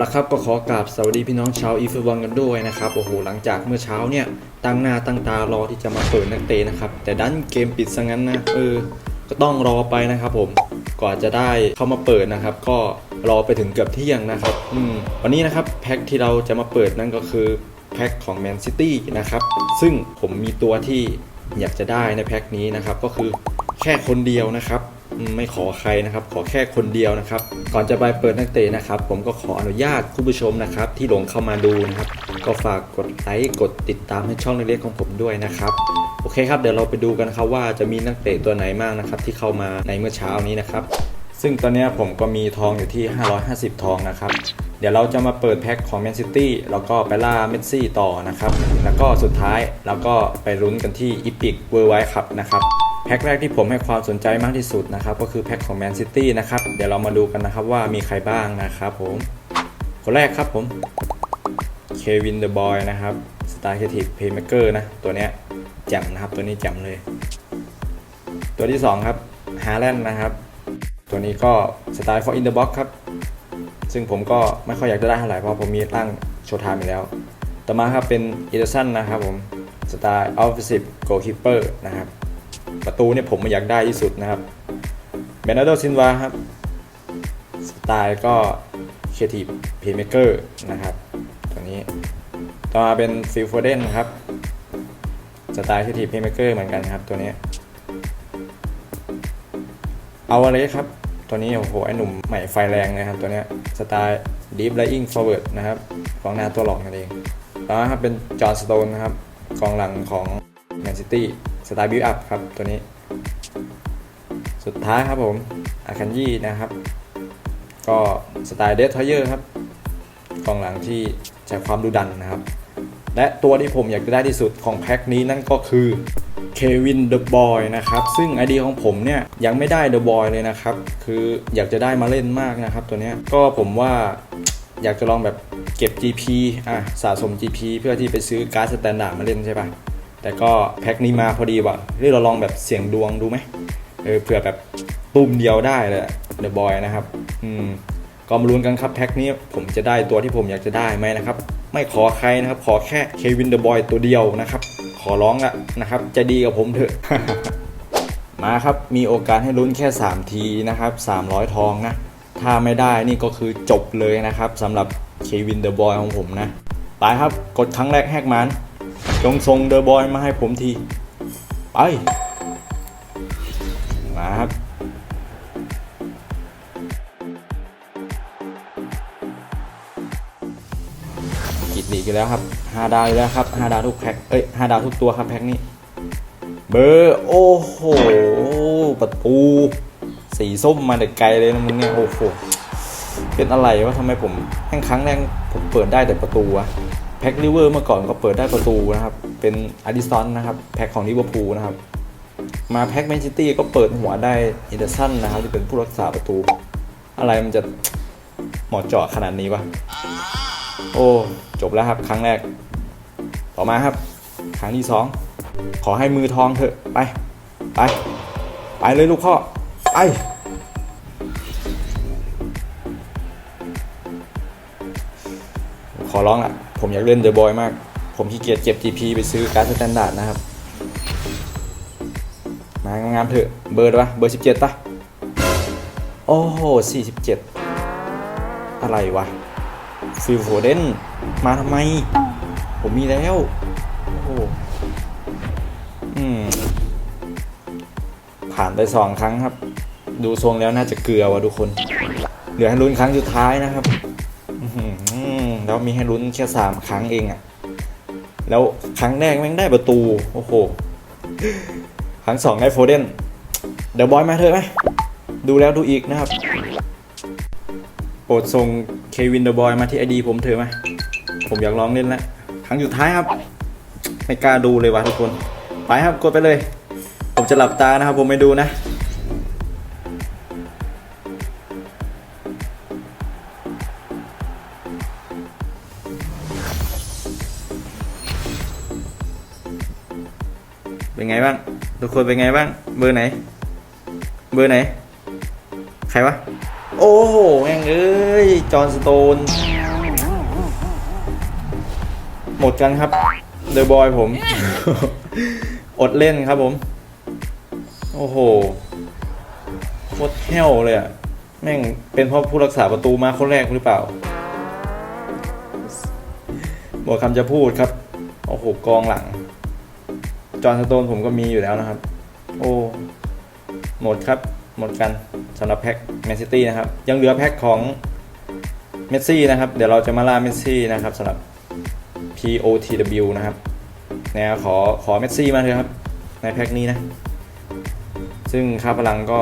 ละครับก็ขอกราบสวัสดีพี่น้องชาวอีฟบอลกันด้วยนะครับโอ้โหหลังจากเมื่อเช้าเนี่ยตั้งหน้าตั้งตารอที่จะมาเปิดนักเตะนะครับแต่ดันเกมปิดซะงั้นนะเออก็ต้องรอไปนะครับผมกว่าจะได้เข้ามาเปิดนะครับ ก็รอไปถึงเกือบเที่ยงนะครับอืมวันนี้นะครับแพ็คที่เราจะมาเปิดนั่นก็คือแพ็คของแมนซิตี้นะครับซึ่งผมมีตัวที่อยากจะได้ในแพ็คนี้นะครับก็คือแค่คนเดียวนะครับ ไม่ขอใครนะครับ ขอแค่คนเดียวนะครับ ก่อนจะไปเปิดนักเตะนะครับ ผมก็ขออนุญาตคุณผู้ชมนะครับ ที่หลงเข้ามาดูนะครับ ก็ฝากกดไลค์กดติดตามให้ช่องเล็กๆของผมด้วยนะครับโอเคครับเดี๋ยวเราไปดูกันนะครับว่าจะมีนักเตะตัวไหนบ้างนะครับ ที่เข้ามาในเมื่อเช้านี้นะครับ ซึ่งตอนนี้ผมก็มีทองอยู่ที่ 550 ทองนะครับเดี๋ยวเราจะมาเปิดแพ็คของแมนซิตี้แล้วก็ไปล่าเมสซี่ต่อนะครับ แล้วก็สุดท้ายเราก็ไปลุ้นกันที่อีพิกเวอร์ไวท์คัพนะครับ แพ็คแรกที่ผมให้ความสนใจมากที่สุดนะครับก็คือแพ็คของแมนซิตี้นะครับเดี๋ยวเรามาดูกันนะครับว่ามีใครบ้างนะครับผมคนแรกครับผมเควินเดอะบอยนะครับสไตาร์เคทีฟเพย์เมเกอร์นะตัวเนี้ยแจ่มนะครับตัวนี้แจ่มเลย ตัวที่ 2 ครับฮาแลนด์นะครับ ตัวนี้ก็สไตล์ for in the box ครับ ซึ่งผมก็ไม่ค่อยอยากจะได้เท่าไหร่เพราะผมมีตั้งโชว์ไทม์อยู่แล้ว ต่อมาครับเป็นอีเดอร์สันนะครับผมสไตล์ offensive goalkeeper นะครับ ประตูเนี่ยผมอยากได้ที่สุดนะครับเบนาโดซินวาครับ สไตล์ก็เคทีฟเพย์เมเกอร์นะครับ ตัวนี้ ต่อมาเป็นฟิลโฟเดนครับ สไตล์เคทีฟเพย์เมเกอร์เหมือนกันครับตัวนี้ เอาอะไรครับ ตัวนี้โอ้โหไอหนุ่มใหม่ไฟแรงนะครับ ตัวนี้สไตล์ deep lying forward นะครับกองหน้าตัวหลอกนั่นเอง ต่อมาครับเป็นจอห์นสโตนนะครับกองหลังของแมนซิตี้ สไตล์ build up ครับตัวนี้ สุดท้ายครับผมอาคันยี่นะครับ ก็สไตล์เดททอยเยอร์ครับกองหลังที่ใช้ความดุดันนะครับ และตัวที่ผมอยากจะได้ที่สุดของแพ็คนี้นั่นก็คือเควินเดอะบอยนะครับซึ่งไอเดียของผมเนี่ยยังไม่ได้เดอะบอยเลยนะครับ คืออยากจะได้มาเล่นมากนะครับ ตัวนี้ก็ผมว่าอยากจะลองแบบเก็บ GP อะสะสม GP เพื่อที่ไปซื้อการ์ดสแตนดาร์ดมาเล่นใช่ปะ แต่ก็แพ็คนี้มาพอดีว่ะเฮ้ยเราลองแบบเสี่ยงดวงดูไหมเออเผื่อแบบตุ้มเดียวได้เลยเดอะบอยนะครับ อืมก็มาลุ้นกันครับแพ็คนี้ผมจะได้ตัวที่ผมอยากจะได้ไหมนะครับ ไม่ขอใครนะครับ ขอแค่เควินเดอะบอยตัวเดียวนะครับ ขอร้องละนะครับ จะดีกับผมเถอะ มาครับ มีโอกาสให้ลุ้นแค่ 3 ทีนะครับ 300 ทองนะ ถ้าไม่ได้นี่ก็คือจบเลยนะครับสำหรับเควินเดอะบอยของผมนะ ไปครับ กดครั้งแรกแหกมัน จงส่งเดอะบอยมาให้ผมที ไป มาครับ กิดหลีกอีกแล้วครับห้าดาวอีกแล้วครับห้าดาวทุกแพ็คเอ้ยห้าดาวทุกตัวครับแพ็คนี้ เบอร์ โอ้โห ประตู สีส้มมาแต่ไกลเลยนะมึงเนี่ยโอ้โหเป็นอะไรวะทำไมผมแค่ครั้งแรกผมเปิดได้แต่ประตูวะ แพ็คลิเวอร์เมื่อก่อนก็เปิดได้ประตูนะครับ เป็นอาดิสันนะครับ แพ็คของลิเวอร์พูลนะครับ มาแพ็คแมนซิตี้ก็เปิดหัวได้อินเดอร์สันนะครับที่เป็นผู้รักษาประตู อะไรมันจะเหมาะเจาะขนาดนี้วะ โอ้ จบแล้วครับ ครั้งแรก ต่อมาครับ ครั้งที่สองขอให้มือทองเถอะ ไป ไป ไปเลยลูกพ่อ ไป ขอร้องละผมอยากเล่นเดอะบอยมาก ผมขี้เกียจเก็บ GP ไปซื้อการ์ดสแตนดาร์ดนะครับ มางามๆเถอะ เบอร์ปะเบอร์ 17ปะโอ้โห 47 อะไรวะ ฟิลโฟเดนมาทำไม ผมมีแล้ว โอ้โหอืม ผ่านไปสองครั้งครับ ดูทรงแล้วน่าจะเกลือว่ะทุกคน เหลือให้ลุ้นครั้งสุดท้ายนะครับ แล้วมีให้ลุ้นแค่สามครั้งเองอะ่ะ แล้วครั้งแรกแม่งได้ประตู โอ้โห ครั้งสองได้โฟเดน เดี๋ยวบอยมาเถอะไหมดูแล้วดูอีกนะครับ โปรดส่งเควินเดอะบอยมาที่ไอดีผมเถอะไหมผมอยากลองเล่นแล้วครั้งสุดท้ายครับ ไม่กล้าดูเลยวะทุกคน ไปครับกดไปเลย ผมจะหลับตานะครับผมไม่ดูนะ เป็นไงบ้าง ทุกคนเป็นไงบ้าง เบอร์ไหน เบอร์ไหน ใครวะ โอ้โหแม่งเอ้ย จอห์นสโตน หมดกันครับ เดอะบอยผม อดเล่นครับผม โอ้โหโคตรแห้วเลยอะแม่งเป็นเพราะผู้รักษาประตูมาคนแรกหรือเปล่าหมดคำจะพูดครับ โอ้โห กองหลัง จอห์นสโตนผมก็มีอยู่แล้วนะครับ โอ้หมดครับ หมดกันสำหรับแพ็คแมนซิตี้นะครับ ยังเหลือแพ็คของเมสซี่นะครับ เดี๋ยวเราจะมาล่าเมสซี่นะครับสำหรับ POTW นะครับเนี่ยขอขอเมสซี่มาเลยครับ ในแพ็คนี้นะ ซึ่งค่าพลังก็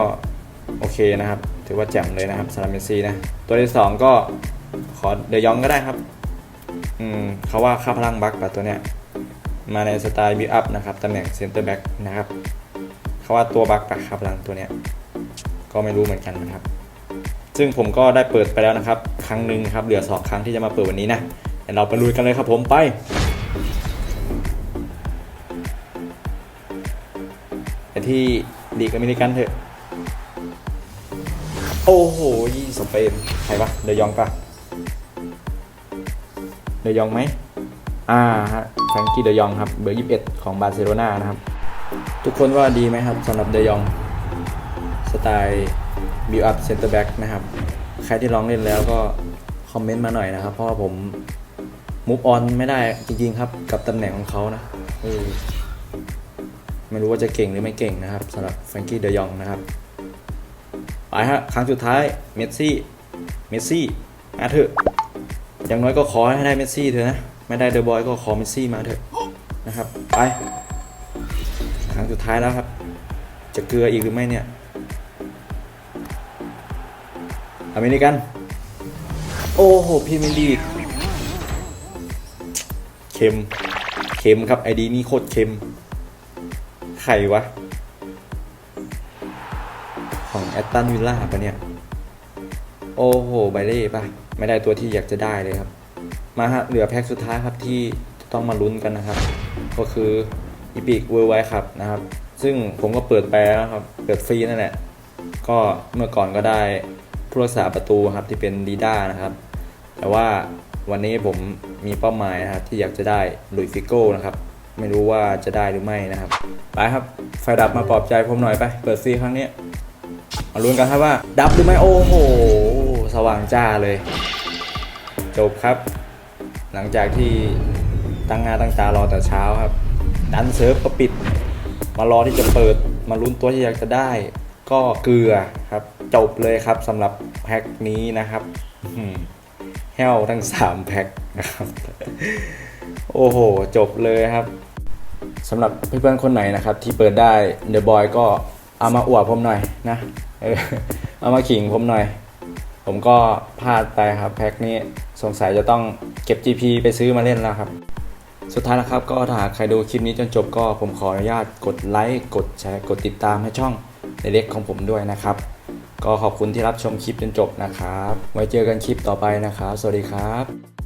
โอเคนะครับ ถือว่าแจ่มเลยนะครับสำหรับเมสซี่นะ ตัวที่สองก็ขอเดยองก็ได้ครับ อืมเขาว่าค่าพลังบัคกับตัวเนี้ย มาในสไตล์บิวอัพนะครับตำแหน่งเซนเตอร์แบ็กนะครับเขาว่าตัวบักับค่าพลังตัวเนี้ยก็ไม่รู้เหมือนกันนะครับ ซึ่งผมก็ได้เปิดไปแล้วนะครับ ครั้งหนึ่งครับเหลือสองครั้งที่จะมาเปิดวันนี้นะเดี๋ยวเราไปลุยกันเลยครับผมไปไปที่ลีกอเมริกันเถอะโอ้โหยี่สเปนใครวะเดยองปะเดยองไหมอ่าฮะ แฟรงกี้เดยองครับเบอร์ 21 ของบาร์เซโลนานะครับ ทุกคนว่าดีไหมครับสำหรับเดยอง สไตล์บิวอัพเซนเตอร์แบ็กนะครับ ใครที่ลองเล่นแล้วก็คอมเมนต์มาหน่อยนะครับ เพราะว่าผมมูฟออนไม่ได้จริงๆครับ กับตำแหน่งของเขานะไม่รู้ว่าจะเก่งหรือไม่เก่งนะครับสำหรับแฟรงกี้เดยองนะครับไปฮะครั้งสุดท้ายเมสซี่เมสซี่มาเถอะอย่างน้อยก็ขอให้ได้เมสซี่เถอะนะ ไม่ได้เดอะบอยก็ขอเมสซี่มาเถอะนะครับ ไปครั้งสุดท้ายแล้วครับ จะเกลืออีกหรือไม่เนี่ย อเมริกัน โอ้โหพีเมียร์ลีกเค็ม เค็มครับไอดีนี่โคตรเค็ม ใครวะ ของแอตตันวิลล่าปะเนี่ย โอ้โหไบเล่ปะไม่ได้ตัวที่อยากจะได้เลยครับ มาฮะเหลือแพ็คสุดท้ายครับที่ต้องมาลุ้นกันนะครับ ก็คืออีพิกเวอร์ไวครับนะครับ ซึ่งผมก็เปิดไปแล้วครับ เปิดฟรีนั่นแหละ ก็เมื่อก่อนก็ได้ผู้รักษาประตูครับที่เป็นดีด้านะครับ แต่ว่าวันนี้ผมมีเป้าหมายนะครับที่อยากจะได้ลุยฟิโก้นะครับ ไม่รู้ว่าจะได้หรือไม่นะครับ ไปครับ ไฟดับมาปลอบใจผมหน่อยไป เปิดฟรีครั้งนี้มาลุ้นกันครับว่า ดับหรือไม่โอ้โห สว่างจ้าเลย จบครับ หลังจากที่ตั้งหน้าตั้งตารอแต่เช้าครับ ดันเซิร์ฟก็ปิด มารอที่จะเปิด มาลุ้นตัวที่อยากจะได้ ก็เกลือครับ จบเลยครับสำหรับแพ็คนี้นะครับอื้อหือแห้วทั้ง 3 แพ็คนะครับ โอ้โห จบเลยครับสำหรับเพื่อนๆคนไหนนะครับ ที่เปิดได้เดอะบอยก็เอามาอวดผมหน่อยนะ เอามาขิงผมหน่อย ผมก็พลาดไปครับแพ็คนี้สงสัยจะต้องเก็บ GP ไปซื้อมาเล่นแล้วครับ สุดท้ายนะครับก็ถ้าใครดูคลิปนี้จนจบก็ผมขออนุญาตกดไลค์กดแชร์กดติดตามให้ช่องเล็กของผมด้วยนะครับ ก็ขอบคุณที่รับชมคลิปจนจบนะครับ ไว้เจอกันคลิปต่อไปนะครับ สวัสดีครับ